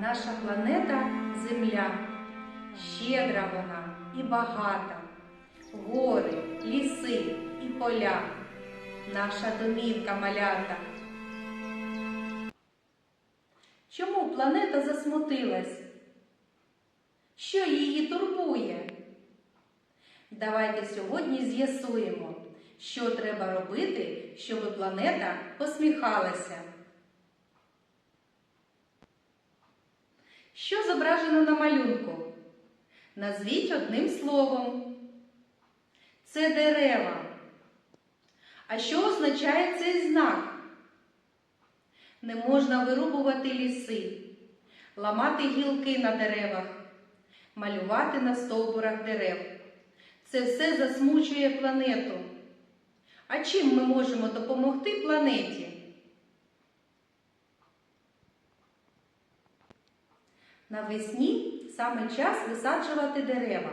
Наша планета Земля. Щедра вона і багата. Гори, ліси і поля. Наша домівка малята. Чому планета засмутилась? Що її турбує? Давайте сьогодні з'ясуємо, що треба робити, щоб планета посміхалася. Що зображено на малюнку? Назвіть одним словом. Це дерева. А що означає цей знак? Не можна вирубувати ліси, ламати гілки на деревах, малювати на стовбурах дерев. Це все засмучує планету. А чим ми можемо допомогти планеті? Навесні саме час висаджувати дерева.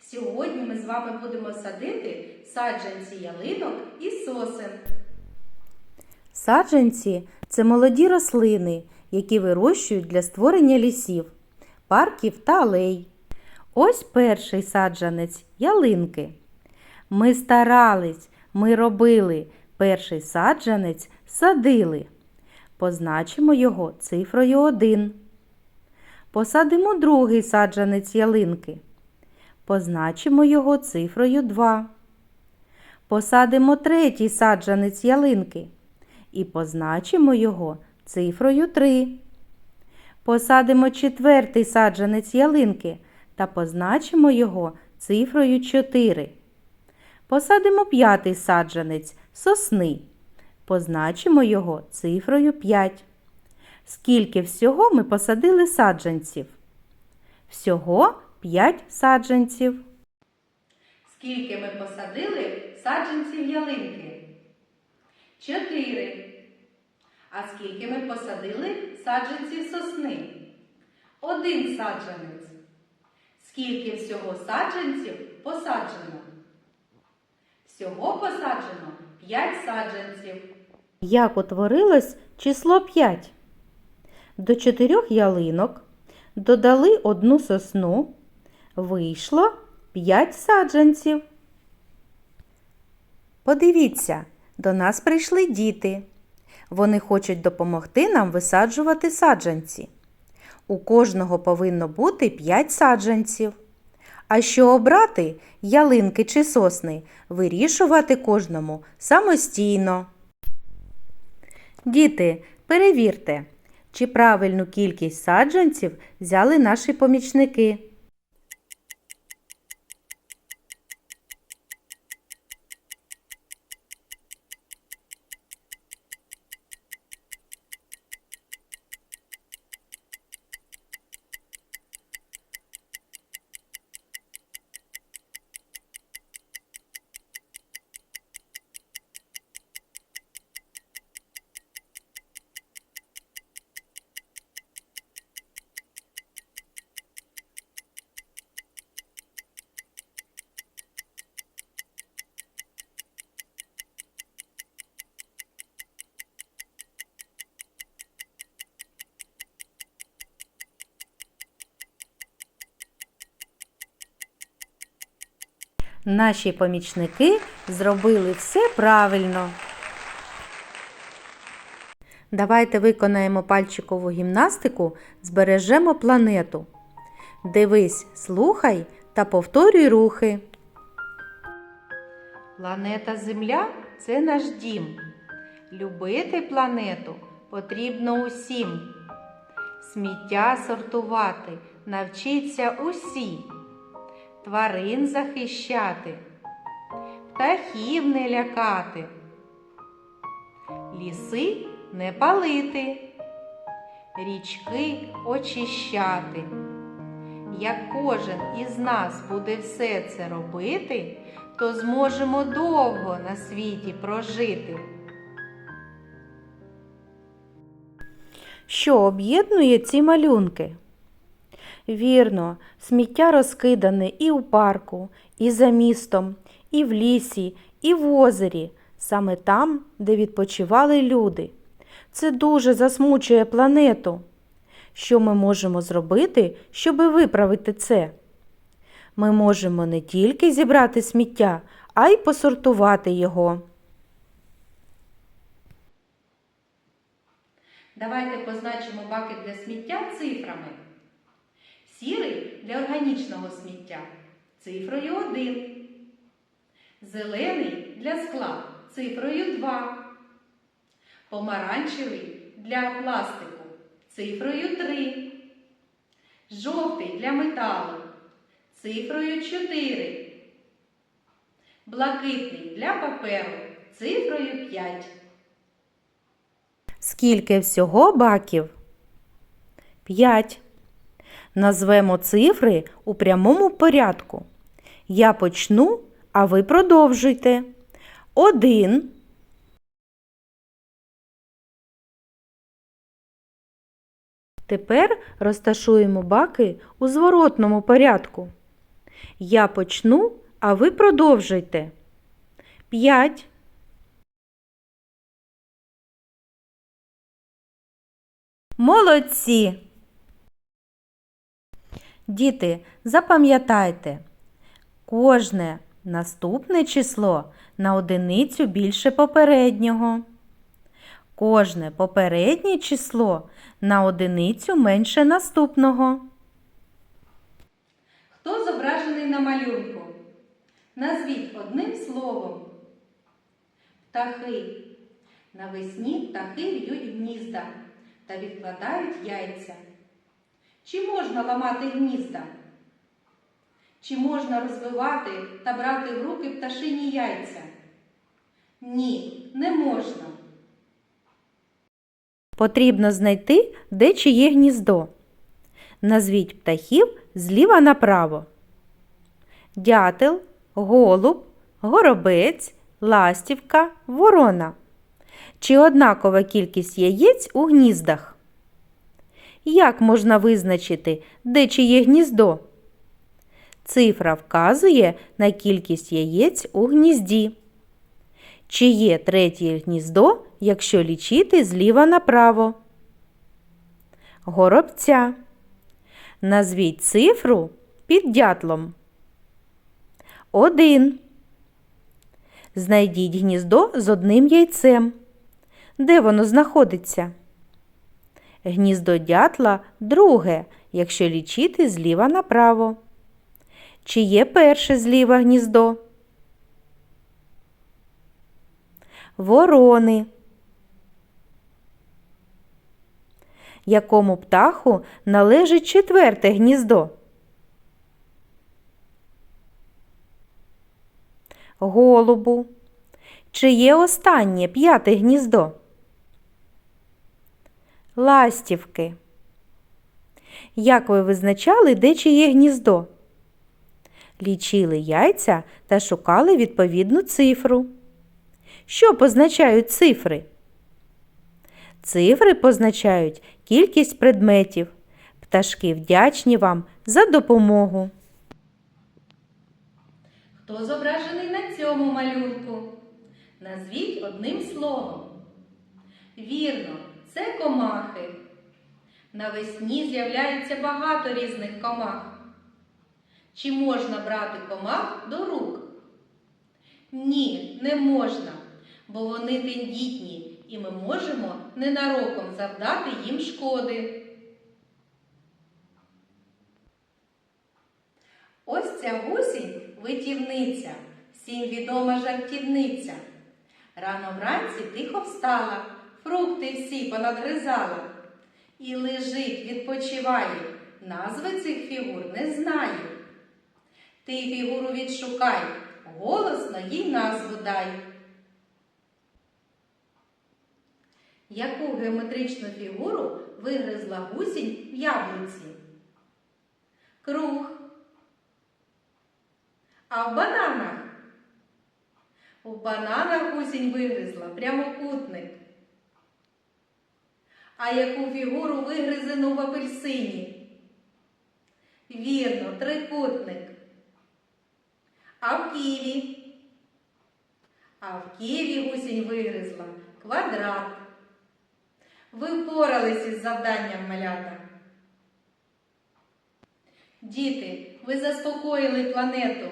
Сьогодні ми з вами будемо садити саджанці ялинок і сосен. Саджанці це молоді рослини, які вирощують для створення лісів, парків та алей. Ось перший саджанець ялинки. Ми старались, ми робили, перший саджанець садили. Позначимо його цифрою 1. Посадимо другий саджанець ялинки. Позначимо його цифрою 2. Посадимо третій саджанець ялинки і позначимо його цифрою 3. Посадимо четвертий саджанець ялинки та позначимо його цифрою 4. Посадимо п'ятий саджанець сосни. Позначимо його цифрою 5. Скільки всього ми посадили саджанців? Всього 5 саджанців. Скільки ми посадили саджанців ялинки? Чотири. А скільки ми посадили саджанців сосни? Один саджанець. Скільки всього саджанців посаджено? Всього посаджено 5 саджанців. Як утворилось число 5? До чотирьох ялинок додали одну сосну, вийшло 5 саджанців. Подивіться, до нас прийшли діти. Вони хочуть допомогти нам висаджувати саджанці. У кожного повинно бути 5 саджанців. А що обрати ялинки чи сосни, вирішувати кожному самостійно. Діти, перевірте, чи правильну кількість саджанців взяли наші помічники. Наші помічники зробили все правильно. Давайте виконаємо пальчикову гімнастику, збережемо планету. Дивись, слухай та повторюй рухи. Планета Земля це наш дім. Любити планету потрібно усім. Сміття сортувати навчіться усі. Тварин захищати, птахів не лякати. Ліси не палити, річки очищати. Як кожен із нас буде все це робити, то зможемо довго на світі прожити. Що об'єднує ці малюнки? Вірно, сміття розкидане і у парку, і за містом, і в лісі, і в озері, саме там, де відпочивали люди. Це дуже засмучує планету. Що ми можемо зробити, щоб виправити це? Ми можемо не тільки зібрати сміття, а й посортувати його. Давайте позначимо баки для сміття цифрами. Сірий для органічного сміття цифрою 1. Зелений для скла цифрою 2. Помаранчевий для пластику цифрою 3. Жовтий для металу цифрою 4. Блакитний для паперу цифрою 5. Скільки всього баків? П'ять. Назвемо цифри у прямому порядку. Я почну, а ви продовжуйте. Один. Тепер розташуємо баки у зворотному порядку. Я почну, а ви продовжуйте. П'ять. Молодці! Діти, запам'ятайте, кожне наступне число на одиницю більше попереднього. Кожне попереднє число на одиницю менше наступного. Хто зображений на малюнку? Назвіть одним словом. Птахи. Навесні птахи в'ють гнізда та відкладають яйця. Чи можна ламати гнізда? Чи можна розвивати та брати в руки пташині яйця? Ні, не можна. Потрібно знайти, де чиє гніздо. Назвіть птахів зліва направо. Дятел, голуб, горобець, ластівка, ворона. Чи однакова кількість яєць у гніздах? Як можна визначити, де чиє гніздо? Цифра вказує на кількість яєць у гнізді. Чи є третє гніздо, якщо лічити зліва направо? Горобця. Назвіть цифру під дятлом. Один. Знайдіть гніздо з одним яйцем. Де воно знаходиться? Гніздо дятла друге, якщо лічити зліва направо. Чи є перше зліва гніздо? Ворони. Якому птаху належить четверте гніздо? Голубу. Чи є останнє п'яте гніздо? Ластівки. Як ви визначали, де чиє гніздо? Лічили яйця та шукали відповідну цифру. Що позначають цифри? Цифри позначають кількість предметів. Пташки вдячні вам за допомогу. Хто зображений на цьому малюнку? Назвіть одним словом. Вірно, це комахи. Навесні з'являється багато різних комах. Чи можна брати комах до рук? Ні, не можна, бо вони тендітні і ми можемо ненароком завдати їм шкоди. Ось ця гусінь витівниця, всім відома жартівниця. Рано вранці тихо встала, фрукти всі понадгризала. І лежить, відпочиває, назви цих фігур не знає. Ти фігуру відшукай, голосно їй назву дай. Яку геометричну фігуру вигризла гусінь в яблуці? Круг. А в бананах? У бананах гусінь вигризла прямокутник. А яку фігуру вигризено в апельсині? Вірно, трикутник. А в ківі? А в ківі гусінь вигризла квадрат. Ви впорались із завданням малята. Діти, ви заспокоїли планету.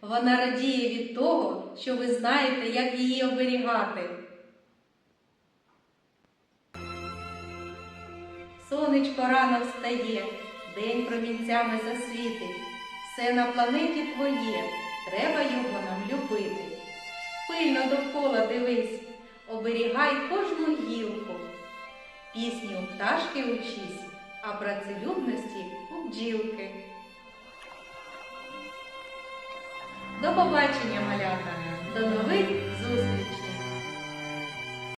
Вона радіє від того, що ви знаєте, як її оберігати. Сонечко рано встає, день промінцями засвітить. Все на планеті твоє, треба його нам любити. Пильно довкола дивись, оберігай кожну гілку. Пісні у пташки учись, а працелюбності у бджілки. До побачення, малята!